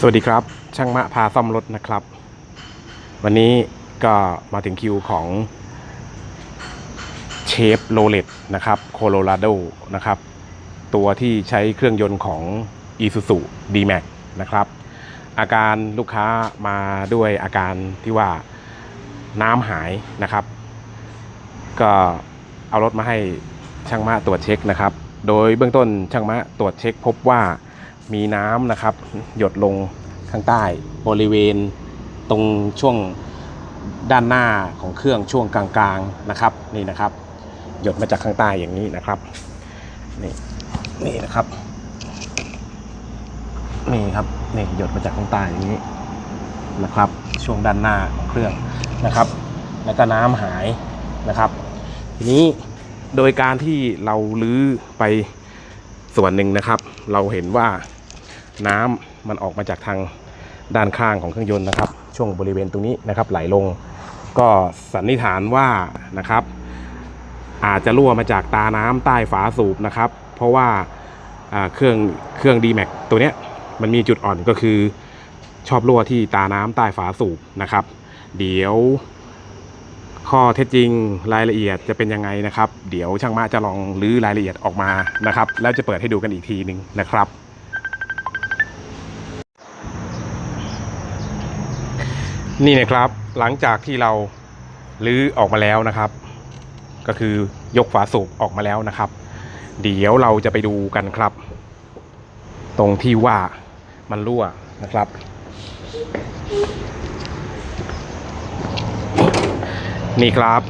สวัสดีครับ ช่างมะพาซ่อมรถนะครับ วันนี้ก็มาถึงคิวของเชฟโรเลตนะครับโคโลราโดนะครับ ตัวที่ใช้เครื่องยนต์ของ Isuzu D-Max นะครับ อาการลูกค้ามาด้วยอาการที่ว่าน้ำหายนะครับ ก็เอารถมาให้ช่างมะตรวจเช็คนะครับ โดยเบื้องต้นช่างมะตรวจเช็คพบว่า มีน้ำนะครับ หยดลงข้างใต้บริเวณตรงช่วงด้านหน้าของเครื่องช่วงกลางๆนะครับนี่นะครับ หยดมาจากข้างใต้อย่างนี้นะครับนี่นี่นะครับนี่ครับนี่หยดมาจากข้างใต้อย่างนี้นะครับ ช่วงด้านหน้าของเครื่องนะครับ แล้วก็น้ำหายนะครับ ทีนี้โดยการที่เราลื้อไปส่วนหนึ่งนะครับ เราเห็นว่า น้ำมันออกมาจากทางด้านข้างของเครื่องยนต์นะครับ ช่วงบริเวณตรงนี้นะครับไหลลง ก็สันนิษฐานว่านะครับ อาจจะรั่วมาจากตาน้ำใต้ฝาสูบนะครับ เพราะว่าเครื่องเครื่อง d m a x ตัวเนี้ยมันมีจุดอ่อนก็คือชอบรั่วที่ตาน้ำใต้ฝาสูบนะครับ เดี๋ยวข้อเท็จจริงรายละเอียดจะเป็นยังไงนะครับ เดี๋ยวช่างมาจะลองรื้อรายละเอียดออกมานะครับ แล้วจะเปิดให้ดูกันอีกทีหนึ่งนะครับ นี่นะครับหลังจากที่เราลื้อออกมาแล้วนะครับ ก็คือยกฝาสูบออกมาแล้วนะครับ เดี๋ยวเราจะไปดูกันครับ ตรงที่ว่ามันรั่วนะครับ นี่ครับ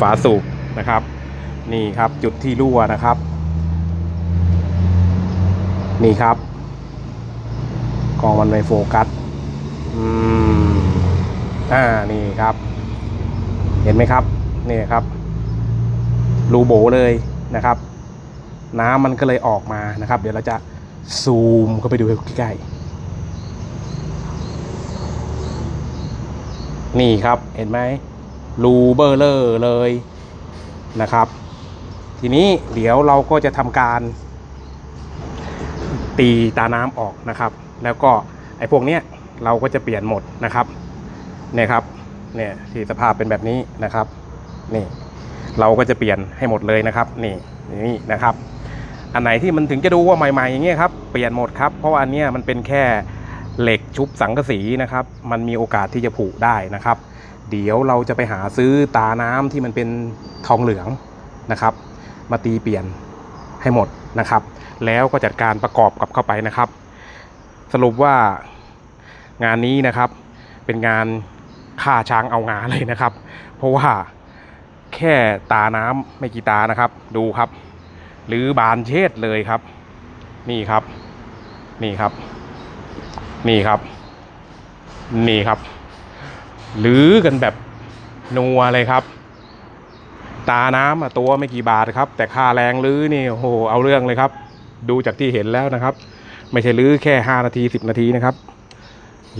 ฝาสูบนะครับ นี่ครับจุดที่รั่วนะครับ นี่ครับกล้องมันไม่โฟกัส อืมอ่านี่ครับ เห็นไหมครับนี่ครับรูโบเลยนะครับ น้ำมันก็เลยออกมานะครับ เดี๋ยวเราจะซูมเข้าไปดูใกล้ๆนี่ครับเห็นไหมรูเบอร์เลอร์เลยนะครับ ทีนี้เดี๋ยวเราก็จะทำการ ตีตาน้ำออกนะครับ แล้วก็ไอ้พวกเนี้ย เราก็จะเปลี่ยนหมดนะครับเนี่ยครับเนี่ยที่สภาพเป็นแบบนี้นะครับนี่เราก็จะเปลี่ยนให้หมดเลยนะครับ นี่นี่นะครับ อันไหนที่มันถึงจะดูว่าใหม่ๆอย่างเงี้ยครับเปลี่ยนหมดครับ เพราะอันเนี้ยมันเป็นแค่เหล็กชุบสังกะสีนะครับ มันมีโอกาสที่จะผุได้นะครับ เดี๋ยวเราจะไปหาซื้อตาน้ำที่มันเป็นทองเหลืองนะครับ มาตีเปลี่ยนให้หมดนะครับ แล้วก็จัดการประกอบกับเข้าไปนะครับ สรุปว่า งานนี้นะครับ เป็นงานฆ่าช้างเอางาเลยนะครับ เพราะว่าแค่ตาน้ำไม่กี่ตานะครับ ดูครับ หรือบานเชษเลยครับ นี่ครับ นี่ครับ นี่ครับ นี่ครับ หรือกันแบบนัวเลยครับ ตาน้ำตัวไม่กี่บาทครับ แต่ค่าแรงลื้อนี่โอ้โหเอาเรื่องเลยครับ ดูจากที่เห็นแล้วนะครับ ไม่ใช่ลื้อแค่ห้านาทีสิบนาทีนะครับ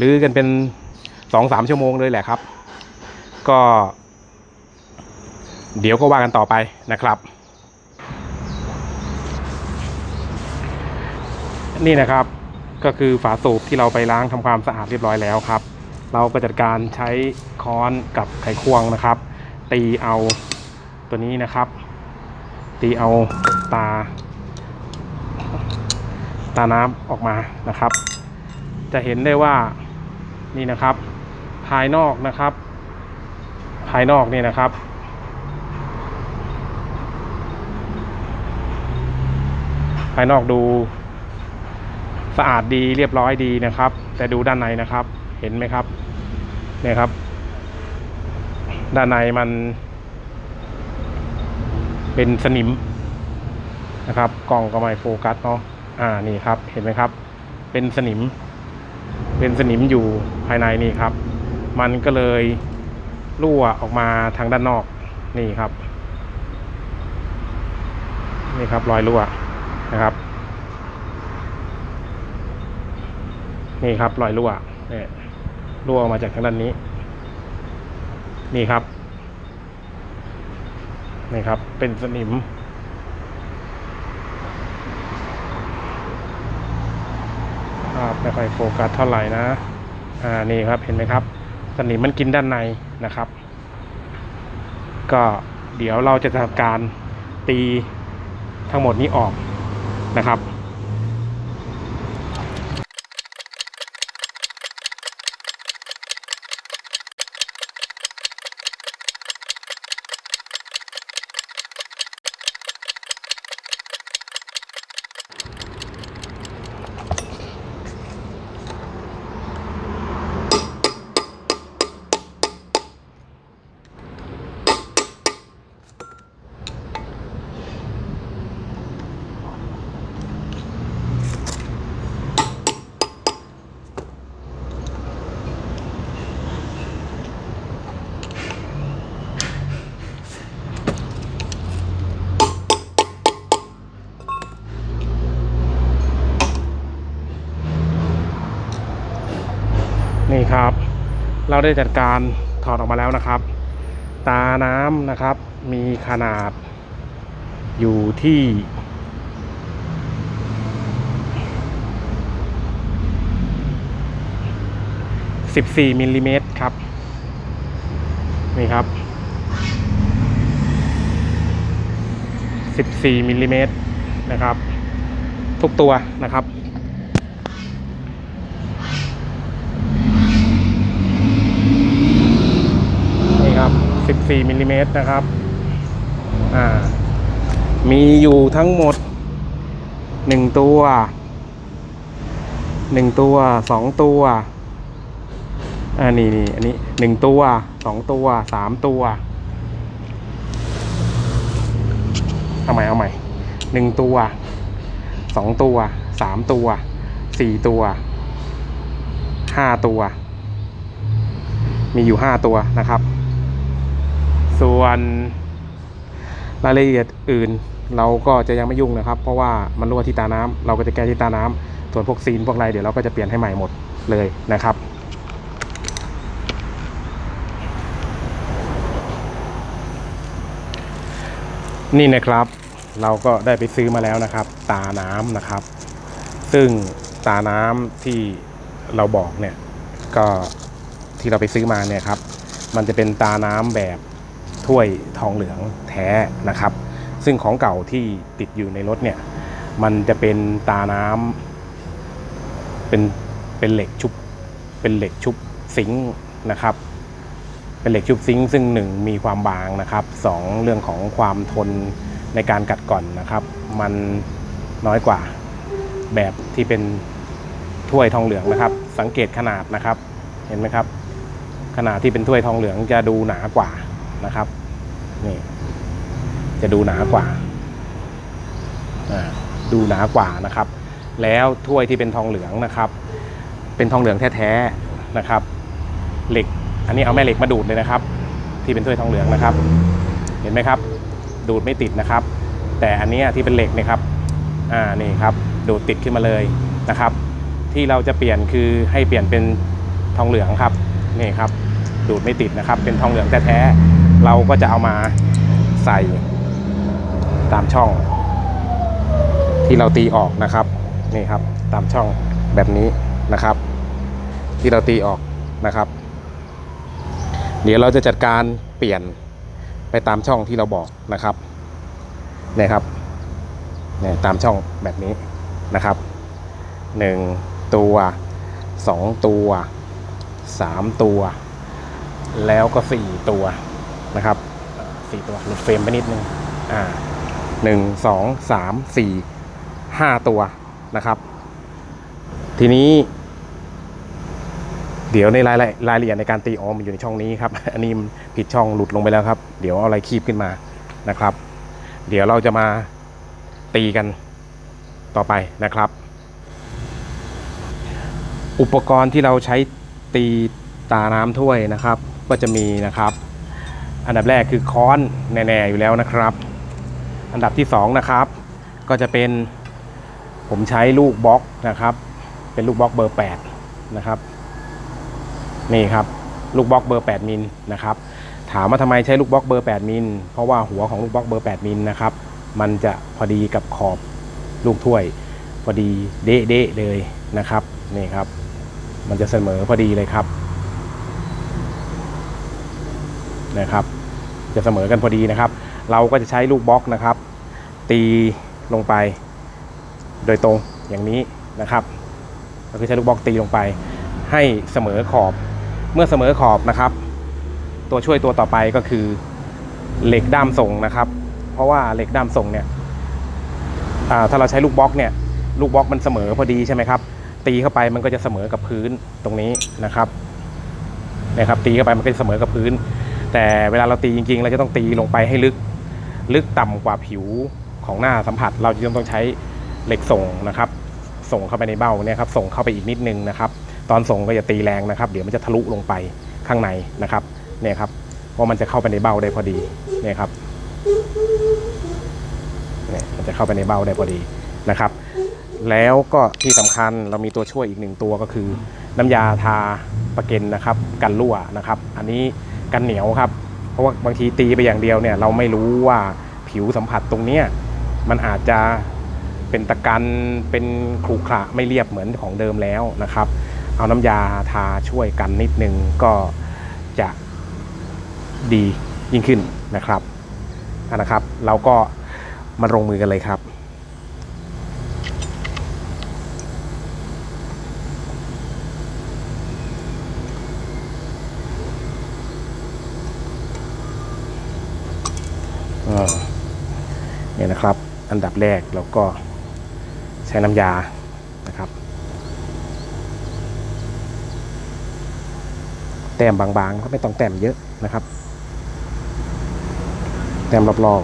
ลื้อกันเป็นสองสามชั่วโมงเลยแหละครับ ก็ เดี๋ยวก็ว่ากันต่อไปนะครับ นี่นะครับก็คือฝาสูบที่เราไปล้างทำความสะอาดเรียบร้อยแล้วครับ เราก็จัดการใช้ค้อนกับไขควงนะครับ ตีเอาตัวนี้นะครับ ตีเอาตา ตาน้ำออกมานะครับ จะเห็นได้ว่า นี่นะครับ ภายนอกนะครับ ภายนอกนี่นะครับ ภายนอกดู สะอาดดีเรียบร้อยดีนะครับ แต่ดูด้านในนะครับ เห็นไหมครับเนี่ยครับ ด้านในมัน เป็นสนิมนะครับกล้องก็ไม่โฟกัสเนาะอ่านี่ครับ เห็นไหมครับ เป็นสนิม เป็นสนิมอยู่ภายในนี่ครับ มันก็เลยรั่วออกมาทางด้านนอกนี่ครับ นี่ครับรอยรั่วนะครับนี่ครับรอยรั่วเนี่ยรั่วออกมาจากทางด้านนี้ นี่ครับนี่ครับ เป็นสนิมาพไม่ค่อยโฟกัสเท่าไหร่นะ อ่า นี่ครับ เห็นไหมครับ สนิมมันกินด้านในนะครับ ก็เดี๋ยวเราจะทำการตีทั้งหมดนี้ออกนะครับ นี่ครับ เราได้จัดการถอดออกมาแล้วนะครับ ตาน้ำนะครับ มีขนาดอยู่ที่ 14มิลลิเมตรครับ นี่ครับ 14มิลลิเมตรนะครับ ทุกตัวนะครับ นี่ครับ 14มิลลิเมตรนะครับอ่ามีอยู่ทั้งหมด 1 ตัว 1 ตัว 2 ตัวอ่านี่นี่อันนี้1ตัว2ตัว3ตัวเอาใหม่เอาใหม่1ตัว2ตัว3ตัว4ตัว5ตัว มีอยู่5ตัวนะครับ ส่วนรายละเอียดอื่น เราก็จะยังไม่ยุ่งนะครับ เพราะว่ามันรั่วที่ตาน้ำเราก็จะแก้ที่ตาน้ำส่วนพวกซีนพวกอะไรเดี๋ยวเราก็จะเปลี่ยนให้ใหม่หมดเลยนะครับนี่นะครับเราก็ได้ไปซื้อมาแล้วนะครับ ตาน้ำนะครับ ซึ่งตาน้ำที่เราบอกเนี่ยก็ที่เราไปซื้อมาเนี่ยครับ มันจะเป็นตาน้ำแบบ ถ้วยทองเหลืองแท้นะครับ ซึ่งของเก่าที่ติดอยู่ในรถเนี่ย มันจะเป็นตาน้ำเป็นเป็นเหล็กชุบ เป็นเหล็กชุบซิงค์นะครับเป็นเหล็กชุบซิงค์ซึ่งหนึ่งมีความบางนะครับสองเรื่องของความทนในการกัดก่อนนะครับ มันน้อยกว่าแบบที่เป็นถ้วยทองเหลืองนะครับ สังเกตขนาดนะครับ เห็นไหมครับ ขนาดที่เป็นถ้วยทองเหลืองจะดูหนากว่า นะครับนี่จะดูหนากว่าดูหนากว่านะครับ แล้วถ้วยที่เป็นทองเหลืองนะครับ เป็นทองเหลืองแท้ๆนะครับ เหล็ก อันนี้เอาแม่เหล็กมาดูดเลยนะครับ ที่เป็นถ้วยทองเหลืองนะครับ เห็นไหมครับ ดูดไม่ติดนะครับ แต่อันนี้ที่เป็นเหล็กเนะครับอ่านี่ครับดูดติดขึ้นมาเลยนะครับ ที่เราจะเปลี่ยนคือให้เปลี่ยนเป็นทองเหลืองครับนี่ครับ ดูดไม่ติดนะครับ เป็นทองเหลืองแท้ๆ เราก็จะเอามาใส่ตามช่อง ที่เราตีออกนะครับนี่ครับตามช่องแบบนี้นะครับ ที่เราตีออกนะครับ เดี๋ยวเราจะจัดการเปลี่ยนไปตามช่องที่เราบอกนะครับนี่ครับนี่ตามช่องแบบนี้นะครับหนึ่งตัวสองตัวสามตัว แล้วก็สี่ตัว นะครับสี่ตัวหลุดเฟรมไปนิดนึงอ่าหนึ่งสองสามสี่ห้าตัวนะครับ ทีนี้ เดี๋ยวในรายละรายละเอียดในการตีออมมันอยู่ในช่องนี้ครับ อันนี้ผิดช่องหลุดลงไปแล้วครับ เดี๋ยวเอาอะไรคีบขึ้นมานะครับ เดี๋ยวเราจะมาตีกันต่อไปนะครับ อุปกรณ์ที่เราใช้ตีตาน้ำถ้วยนะครับ ก็จะมีนะครับ อันดับแรกคือค้อนแน่ๆอยู่แล้วนะครับ อันดับที่สองนะครับ ก็จะเป็นผมใช้ลูกบล็อกนะครับ เป็นลูกบล็อกเบอร์8นะครับนี่ครับลูกบล็อกเบอร์ 8 มิลนะครับ ถามว่าทำไมใช้ลูกบล็อกเบอร์ 8 มิล เพราะว่าหัวของลูกบล็อกเบอร์ 8 มิลนะครับ มันจะพอดีกับขอบลูกถ้วย พอดีเด๊ะๆเลยนะครับนี่ครับ มันจะเสมอพอดีเลยครับ นะครับ จะเสมอกันพอดีนะครับ เราก็จะใช้ลูกบล็อกนะครับ ตีลงไป โดยตรงอย่างนี้นะครับเราก็ใช้ลูกบล็อกตีลงไป ให้เสมอขอบ เมื่อเสมอขอบนะครับ ตัวช่วยตัวต่อไปก็คือเหล็กด้ามส่งนะครับ เพราะว่าเหล็กด้ามส่งเนี่ยถ้าเราใช้ลูกบล็อกเนี่ยลูกบล็อกมันเสมอพอดีใช่ไหมครับ ตีเข้าไปมันก็จะเสมอกับพื้นตรงนี้นะครับนะครับตีเข้าไปมันก็จะเสมอกับพื้น แต่เวลาเราตีจริงๆ เราจะต้องตีลงไปให้ลึก ลึกต่ำกว่าผิวของหน้าสัมผัส เราจะต้องใช้เหล็กส่งนะครับ ส่งเข้าไปในเบ้าเนี่ยครับ ส่งเข้าไปอีกนิดนึงนะครับ ตอนส่งก็อย่าตีแรงนะครับ เดี๋ยวมันจะทะลุลงไปข้างในนะครับ เนี่ยครับ เพราะมันจะเข้าไปในเบ้าได้พอดี เนี่ยครับ เนี่ยมันจะเข้าไปในเบ้าได้พอดีนะครับ แล้วก็ที่สำคัญเรามีตัวช่วยอีกหนึ่งตัวก็คือ น้ำยาทาประเก็นนะครับ กันรั่วนะครับ อันนี้ กันเหนียวครับ เพราะว่าบางทีตีไปอย่างเดียวเนี่ยเราไม่รู้ว่าผิวสัมผัสตรงเนี้ยมันอาจจะเป็นตะกันเป็นขรุขระไม่เรียบเหมือนของเดิมแล้วนะครับ เอาน้ำยาทาช่วยกันนิดนึงก็จะดียิ่งขึ้นนะครับนะครับ เราก็มาลงมือกันเลยครับ เนี่ยนะครับ อันดับแรกเราก็ใช้น้ำยานะครับ แต้มบางๆก็ไม่ต้องแต้มเยอะนะครับ แต้มรอบ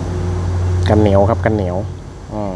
ๆกันเหนียวครับกันเหนียวอืม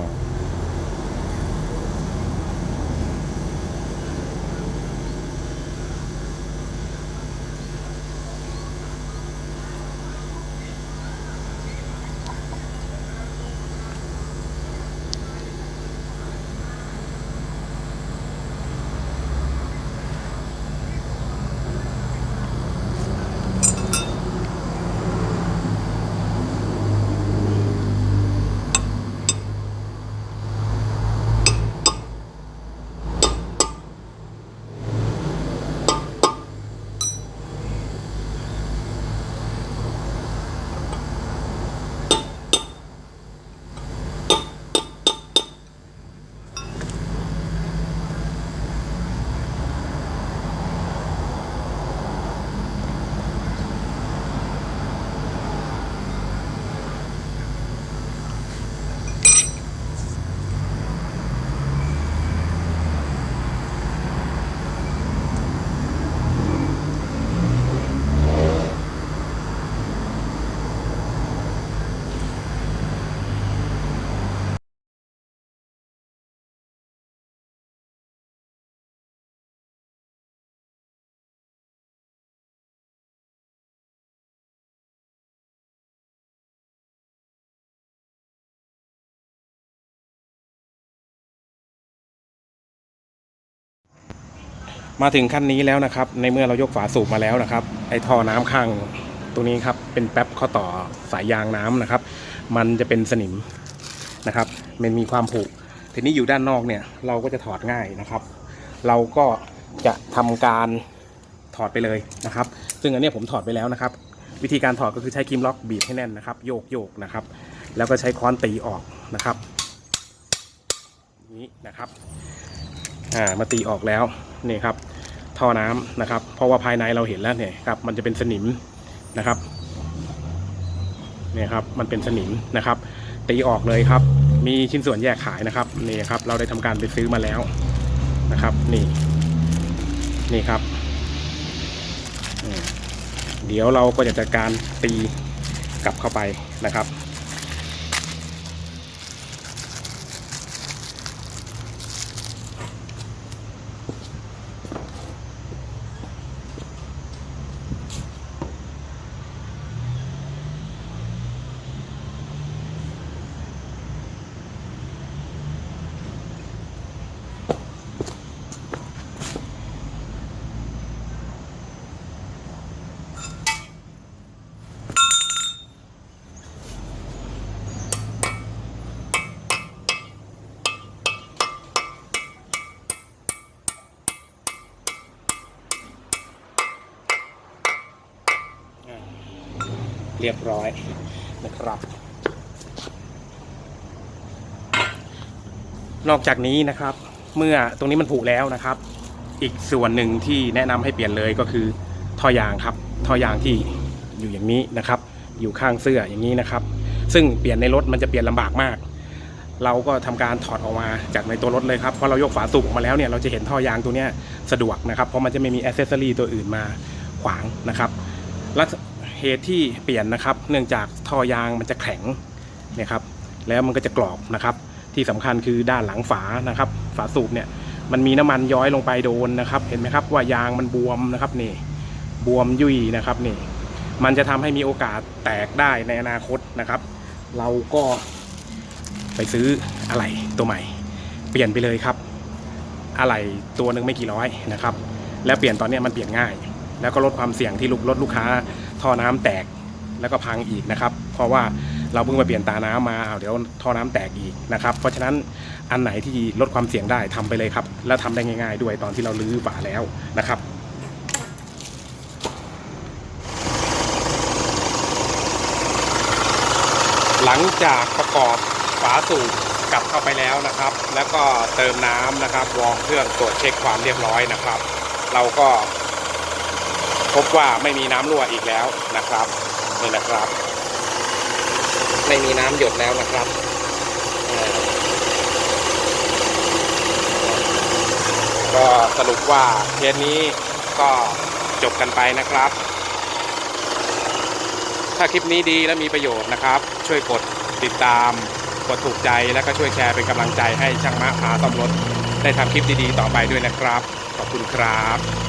มาถึงขั้นนี้แล้วนะครับ ในเมื่อเรายกฝาสูบมาแล้วนะครับ ไอ้ท่อน้ำข้างตัวนี้ครับเป็นแป๊บข้อต่อสายยางน้ำนะครับ มันจะเป็นสนิมนะครับ มันมีความผุทีนี้อยู่ด้านนอกเนี่ยเราก็จะถอดง่ายนะครับ เราก็จะทำการถอดไปเลยนะครับ ซึ่งอันนี้ผมถอดไปแล้วนะครับ วิธีการถอดก็คือใช้ครีมล็อกบีบให้แน่นนะครับ โยกโยกนะครับ แล้วก็ใช้ค้อนตีออกนะครับนี้นะครับ อ่ามาตีออกแล้วนี่ครับท่อน้ำนะครับ เพราะว่าภายในเราเห็นแล้วเนี่ยครับมันจะเป็นสนิมนะครับเนี่ยครับมันเป็นสนิมนะครับ ตีออกเลยครับ มีชิ้นส่วนแยกขายนะครับนี่ครับเราได้ทำการไปซื้อมาแล้วนะครับ นี่นี่ครับ เดี๋ยวเราก็จะจัดการตีกลับเข้าไปนะครับ เรียบร้อยนะครับ นอกจากนี้นะครับ เมื่อตรงนี้มันผุแล้วนะครับ อีกส่วนหนึ่งที่แนะนำให้เปลี่ยนเลยก็คือท่อยางครับท่อยางที่อยู่อย่างนี้นะครับ อยู่ข้างเสื้ออย่างนี้นะครับ ซึ่งเปลี่ยนในรถมันจะเปลี่ยนลำบากมาก เราก็ทำการถอดออกมาจากในตัวรถเลยครับเพราะเรายกฝาสูบออกมาแล้วเนี่ยเราจะเห็นท่อยางตัวนี้สะดวกนะครับเพราะมันจะไม่มีอ c เซสซอรีตัวอื่นมาขวางนะครับ เหตุที่เปลี่ยนนะครับ เนื่องจากท่อยางมันจะแข็งนะครับ แล้วมันก็จะกรอบนะครับ ที่สำคัญคือด้านหลังฝานะครับ ฝาสูบเนี่ยมันมีน้ำมันย้อยลงไปโดนนะครับ เห็นไหมครับว่ายางมันบวมนะครับนี่บวมยุ่ยนะครับนี่ มันจะทำให้มีโอกาสแตกได้ในอนาคตนะครับ เราก็ไปซื้ออะไหล่ตัวใหม่ เปลี่ยนไปเลยครับ อะไหล่ตัวหนึ่งไม่กี่ร้อยนะครับ แล้วเปลี่ยนตอนนี้มันเปลี่ยนง่าย แล้วก็ลดความเสี่ยงที่ลูกรถลูกค้า ท่อน้ำแตกแล้วก็พังอีกนะครับ เพราะว่าเราเพิ่งมาเปลี่ยนตาน้ำมาเอาเดี๋ยวท่อน้ำแตกอีกนะครับ เพราะฉะนั้นอันไหนที่ลดความเสี่ยงได้ทำไปเลยครับ แล้วทำได้ง่าย ๆ ด้วยตอนที่เราลื้อฝาแล้วนะครับหลังจากประกอบฝาสูบกลับเข้าไปแล้วนะครับ แล้วก็เติมน้ำนะครับวอร์มเครื่องตรวจเช็คความเรียบร้อยนะครับ เราก็ พบว่าไม่มีน้ำรั่วอีกแล้วนะครับนี่นะครับ ไม่มีน้ำหยดแล้วนะครับก็สรุปว่าเคสนี้ก็จบกันไปนะครับ ถ้าคลิปนี้ดีและมีประโยชน์นะครับ ช่วยกดติดตาม กดถูกใจแล้วก็ช่วยแชร์เป็นกำลังใจให้ช่างมะพาซ่อมรถได้ทำคลิปดีๆ ต่อไปด้วยนะครับ ขอบคุณครับ